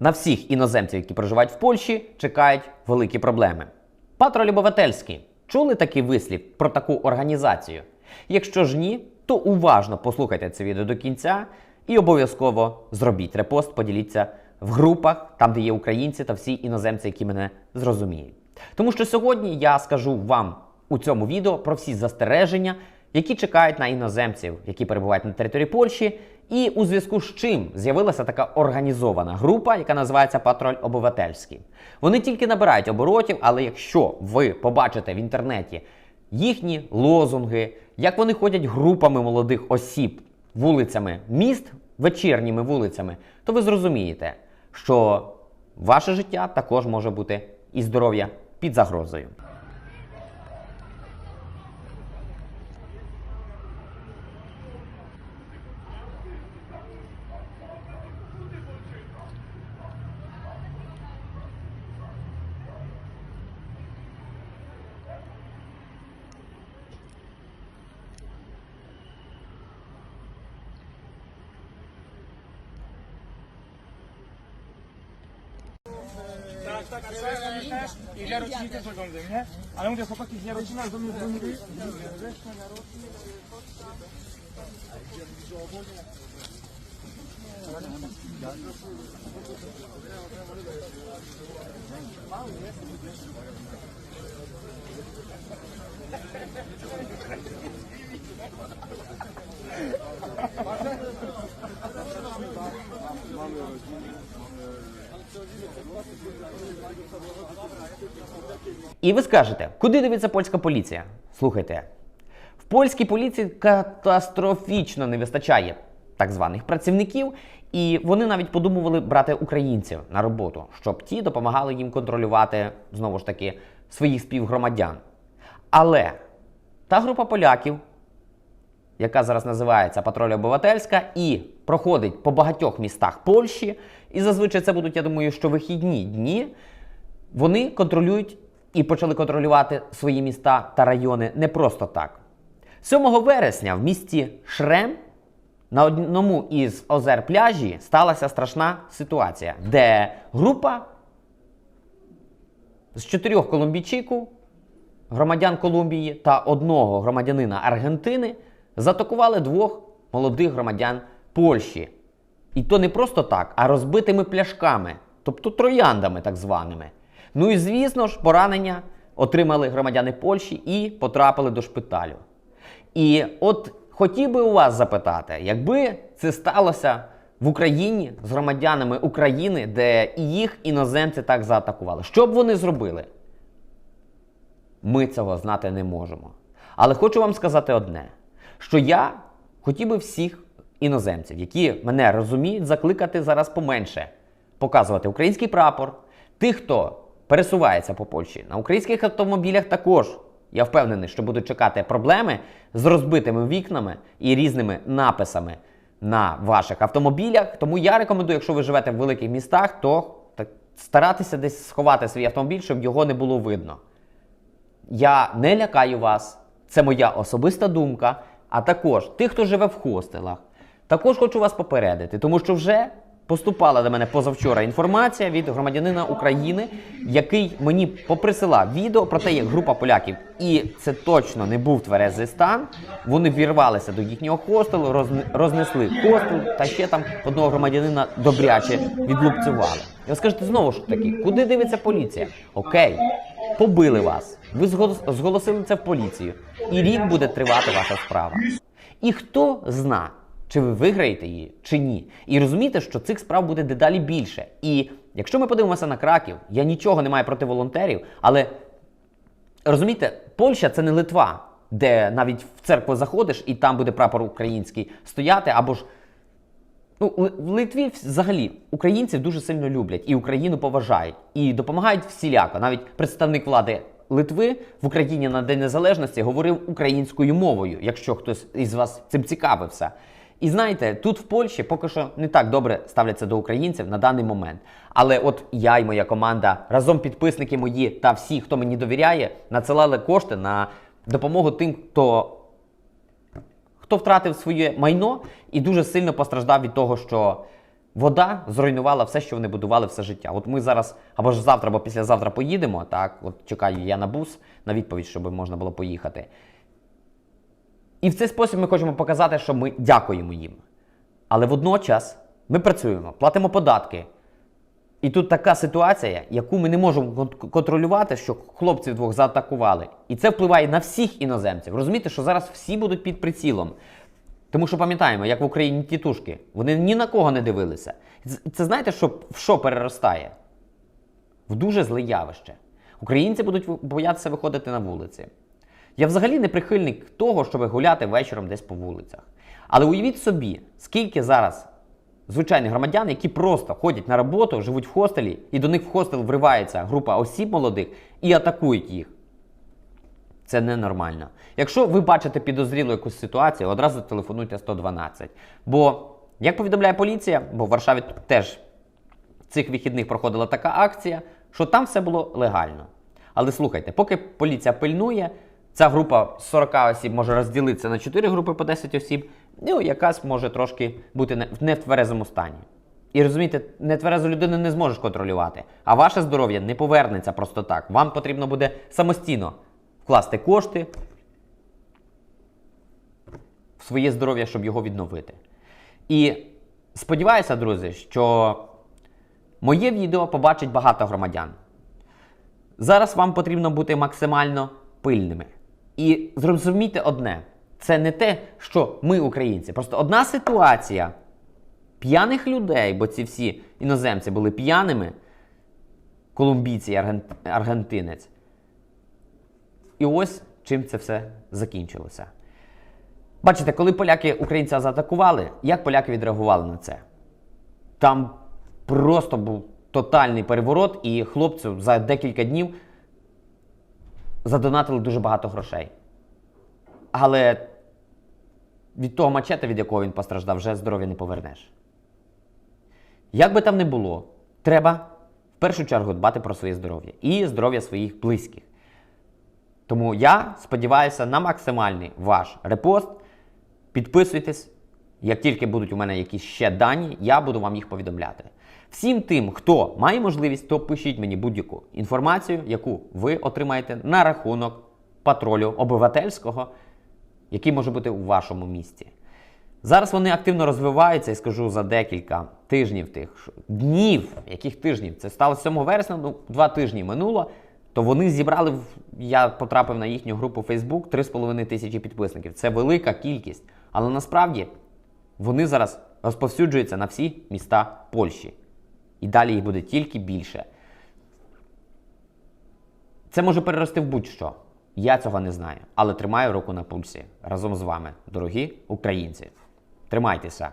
на всіх іноземців, які проживають в Польщі, чекають великі проблеми. Патруль Обивательський. Чули такий вислів про таку організацію? Якщо ж ні, то уважно послухайте це відео до кінця і обов'язково зробіть репост, поділіться в групах, там, де є українці та всі іноземці, які мене зрозуміють. Тому що сьогодні я скажу вам у цьому відео про всі застереження, які чекають на іноземців, які перебувають на території Польщі, і у зв'язку з чим з'явилася така організована група, яка називається Патруль Обивательський. Вони тільки набирають оборотів, але якщо ви побачите в інтернеті їхні лозунги, як вони ходять групами молодих осіб вулицями міст, вечірніми вулицями, то ви зрозумієте, що ваше життя також може бути і здоров'я під загрозою. Tak, a co robisz też? I dla rodziny też oglądam, nie? Ale mówię, chłopaki z Jarocina do mnie dzwonili. І ви скажете, куди дивиться польська поліція? Слухайте, в польській поліції катастрофічно не вистачає так званих працівників, і вони навіть подумували брати українців на роботу, щоб ті допомагали їм контролювати знову ж таки своїх співгромадян. Але та група поляків, яка зараз називається Патруль Обивательська, і проходить по багатьох містах Польщі, і зазвичай це будуть, я думаю, що вихідні дні, вони контролюють і почали контролювати свої міста та райони не просто так. 7 вересня в місті Шрем на одному із озер пляжі сталася страшна ситуація, де група з чотирьох колумбійчику, громадян Колумбії та одного громадянина Аргентини заатакували двох молодих громадян Польщі. І то не просто так, а розбитими пляшками, тобто трояндами так званими. Ну і звісно ж, поранення отримали громадяни Польщі і потрапили до шпиталю. І от хотів би у вас запитати, якби це сталося в Україні з громадянами України, де і їх іноземці так заатакували, що б вони зробили? Ми цього знати не можемо. Але хочу вам сказати одне: що я хотів би всіх іноземців, які мене розуміють, закликати зараз поменше показувати український прапор. Тих, хто пересувається по Польщі на українських автомобілях, також я впевнений, що будуть чекати проблеми з розбитими вікнами і різними написами на ваших автомобілях. Тому я рекомендую, якщо ви живете в великих містах, то так, старатися десь сховати свій автомобіль, щоб його не було видно. Я не лякаю вас, це моя особиста думка. А також тих, хто живе в хостелах, також хочу вас попередити, тому що вже поступала до мене позавчора інформація від громадянина України, який мені поприсилав відео про те, як група поляків, і це точно не був тверезий стан. Вони вірвалися до їхнього хостелу, розн- рознесли хостел та ще там одного громадянина добряче відлупцювали. І скажете знову ж таки, куди дивиться поліція? Окей, побили вас. Ви зголосили це в поліцію, і рік буде тривати ваша справа. І хто зна, чи ви виграєте її, чи ні. І розумієте, що цих справ буде дедалі більше. І якщо ми подивимося на краків, я нічого не маю проти волонтерів, але розумієте, Польща це не Литва, де навіть в церкву заходиш і там буде прапор український стояти, або ж Ну, в Литві взагалі українців дуже сильно люблять і Україну поважають і допомагають всіляко. Навіть представник влади Литви в Україні на День Незалежності говорив українською мовою, якщо хтось із вас цим цікавився. І знаєте, тут в Польщі поки що не так добре ставляться до українців на даний момент. Але от я і моя команда, разом підписники мої та всі, хто мені довіряє, надсилали кошти на допомогу тим, хто хто втратив своє майно і дуже сильно постраждав від того, що вода зруйнувала все, що вони будували все життя. От ми зараз або ж завтра, або післязавтра поїдемо. Так, от чекаю я на бус на відповідь, щоб можна було поїхати. І в цей спосіб ми хочемо показати, що ми дякуємо їм. Але водночас ми працюємо, платимо податки. І тут така ситуація, яку ми не можемо контролювати, що хлопців двох заатакували. І це впливає на всіх іноземців. Розумієте, що зараз всі будуть під прицілом. Тому що пам'ятаємо, як в Україні тітушки, вони ні на кого не дивилися. Це, знаєте, що, в що переростає? В дуже зле явище. Українці будуть боятися виходити на вулиці. Я взагалі не прихильник того, щоб гуляти вечором десь по вулицях. Але уявіть собі, скільки зараз звичайних громадян, які просто ходять на роботу, живуть в хостелі, і до них в хостел вривається група осіб молодих і атакують їх. Це ненормально. Якщо ви бачите підозрілу якусь ситуацію, одразу телефонуйте 112. Бо, як повідомляє поліція, бо в Варшаві теж цих вихідних проходила така акція, що там все було легально. Але слухайте, поки поліція пильнує, ця група 40 осіб може розділитися на 4 групи по 10 осіб, ну якась може трошки бути в нетверезому стані. І розумієте, нетверезу людину не зможеш контролювати, а ваше здоров'я не повернеться просто так. Вам потрібно буде самостійно вкласти кошти в своє здоров'я, щоб його відновити. І сподіваюся, друзі, що моє відео побачить багато громадян. Зараз вам потрібно бути максимально пильними. І зрозумійте одне: це не те, що ми українці. Просто одна ситуація п'яних людей, бо ці всі іноземці були п'яними, колумбійці і арген- аргентинець. І ось чим це все закінчилося. Бачите, коли поляки українця заатакували, як поляки відреагували на це? Там просто був тотальний переворот, і хлопцю за декілька днів задонатили дуже багато грошей. Але від того мачета, від якого він постраждав, вже здоров'я не повернеш. Як би там не було, треба в першу чергу дбати про своє здоров'я і здоров'я своїх близьких. Тому я сподіваюся на максимальний ваш репост. Підписуйтесь. Як тільки будуть у мене якісь ще дані, я буду вам їх повідомляти. Всім тим, хто має можливість, то пишіть мені будь-яку інформацію, яку ви отримаєте на рахунок патрулю обивательського, який може бути у вашому місті. Зараз вони активно розвиваються і скажу за декілька тижнів тих днів, яких тижнів? Це стало 7 вересня, ну, два тижні минуло. То вони зібрали, я потрапив на їхню групу Facebook 3,5 тисячі підписників. Це велика кількість. Але насправді вони зараз розповсюджуються на всі міста Польщі. І далі їх буде тільки більше. Це може перерости в будь-що. Я цього не знаю, але тримаю руку на пульсі разом з вами, дорогі українці. Тримайтеся!